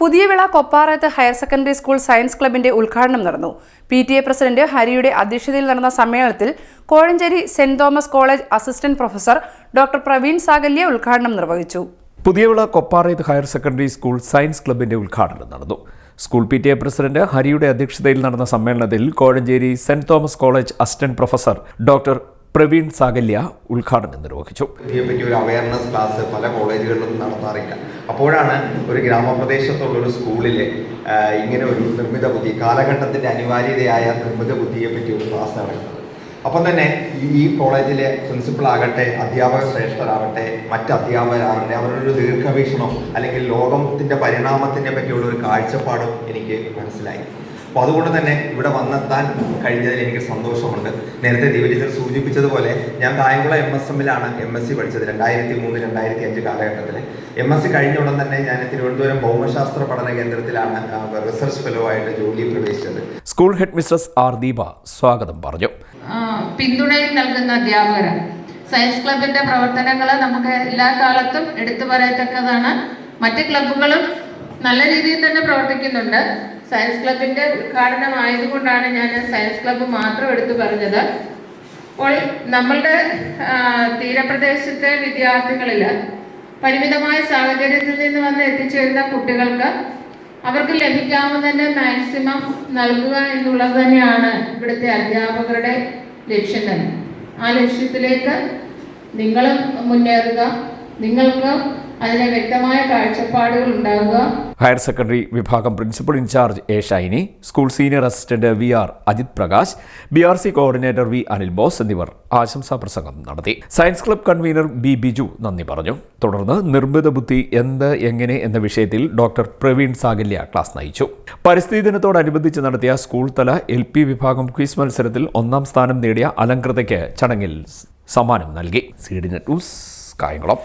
Puthiyavila Kopparath higher secondary school science ക്ലബിന്റെ ഉദ്ഘാടനം നടന്നു. പി ടി എ പ്രസിഡന്റ് ഹരിയുടെ അധ്യക്ഷതയിൽ നടന്ന സമ്മേളനത്തിൽ Kozhencherry Saint Thomas college assistant professor doctor Praveen Sagalya ഉദ്ഘാടനം നിർവഹിച്ചു. Puthiyavila Kopparath higher secondary school science ക്ലബിന്റെ ഉദ്ഘാടനം നടന്നു. School P T A president ഹരിയുടെ അധ്യക്ഷതയിൽ നടന്ന സമ്മേളനത്തിൽ Kozhencherry Saint Thomas college assistant professor doctor Praveen Sagalya ഉദ്ഘാടനം നിർവഹിച്ചു. ഒരു അവയർനെസ് ക്ലാസ് പല കോളേജുകളിലും നടത്താറില്ല. അപ്പോഴാണ് ഒരു ഗ്രാമപ്രദേശത്തുള്ള ഒരു സ്കൂളിലെ ഇങ്ങനെ ഒരു നിർമ്മിത ബുദ്ധി കാലഘട്ടത്തിന്റെ അനിവാര്യതയായ നിർമ്മിത ബുദ്ധിയെ പറ്റി ഒരു ക്ലാസ് നടക്കുന്നത് അപ്പം തന്നെ ഈ കോളേജിലെ പ്രിൻസിപ്പൾ ആകട്ടെ അധ്യാപക ശ്രേഷ്ഠരാകട്ടെ മറ്റ് അധ്യാപകരാകട്ടെ അവരുടെ ഒരു ദീർഘവീക്ഷണം അല്ലെങ്കിൽ ലോകത്തിന്റെ പരിണാമത്തിനെ പറ്റിയുള്ള ഒരു കാഴ്ചപ്പാടും എനിക്ക് മനസ്സിലായി. അപ്പോൾ അതുകൊണ്ട് തന്നെ ഇവിടെ വന്നെത്താൻ കഴിഞ്ഞതിൽ എനിക്ക് സന്തോഷമുണ്ട്. നേരത്തെ ദീപചിത്ര സൂചിപ്പിച്ചതുപോലെ ഞാൻ കായംകുളം എം എസ് എമ്മിലാണ് എം എസ് സി പഠിച്ചത് രണ്ടായിരത്തി മൂന്ന് രണ്ടായിരത്തി അഞ്ച് കാലഘട്ടത്തിൽ എം എസ് സി കഴിഞ്ഞ ഉടൻ തന്നെ ഞാൻ തിരുവനന്തപുരം ഭൗമശാസ്ത്ര പഠന കേന്ദ്രത്തിലാണ് റിസർച്ച് ഫെലോ ആയിട്ട് ജോലി പ്രവേശിച്ചത്. School head mistress R Deepa സ്വാഗതം പറഞ്ഞു. പിന്തുണയും നൽകുന്ന അധ്യാപകരാണ്. സയൻസ് ക്ലബിന്റെ പ്രവർത്തനങ്ങൾ നമുക്ക് എല്ലാ കാലത്തും എടുത്തു പറയത്തക്കതാണ്. മറ്റ് ക്ലബുകളും നല്ല രീതിയിൽ തന്നെ പ്രവർത്തിക്കുന്നുണ്ട്. സയൻസ് ക്ലബിന്റെ ഉദ്ഘാടനം ആയതുകൊണ്ടാണ് ഞാൻ സയൻസ് ക്ലബ്ബ് മാത്രം എടുത്തു പറഞ്ഞത്. അപ്പോൾ നമ്മളുടെ തീരപ്രദേശത്തെ വിദ്യാർത്ഥികളിൽ പരിമിതമായ സാഹചര്യത്തിൽ നിന്ന് വന്ന് എത്തിച്ചേരുന്ന കുട്ടികൾക്ക് അവർക്ക് ലഭിക്കാവുന്നതിന്റെ മാക്സിമം നൽകുക എന്നുള്ളത് തന്നെയാണ് ഇവിടുത്തെ അധ്യാപകരുടെ ലക്ഷ്യം തന്നെ. ആ ലക്ഷ്യത്തിലേക്ക് നിങ്ങളും മുന്നേറുക. നിങ്ങൾക്ക് അതിന് വ്യക്തമായ കാഴ്ചപ്പാടുകൾ ഉണ്ടാവുക. ഹയർ സെക്കൻഡറി വിഭാഗം principal in charge A Shiny school senior assistant V R Ajith Prakash B R C coordinator V Anil Bose എന്നിവർ ആശംസാ പ്രസംഗം നടത്തി. Science club convener B Biju നന്ദി പറഞ്ഞു. തുടർന്ന് നിർമ്മിത ബുദ്ധി എന്ത് എങ്ങനെ എന്ന വിഷയത്തിൽ ഡോക്ടർ പ്രവീൺ സാഗല്യ ക്ലാസ് നയിച്ചു. പരിസ്ഥിതി ദിനത്തോടനുബന്ധിച്ച് നടത്തിയ സ്കൂൾ തല എൽ പി വിഭാഗം ക്വിസ് മത്സരത്തിൽ ഒന്നാം സ്ഥാനം നേടിയ അലങ്കൃതയ്ക്ക് ചടങ്ങിൽ സമ്മാനം നൽകി. C D news Kayamkulam.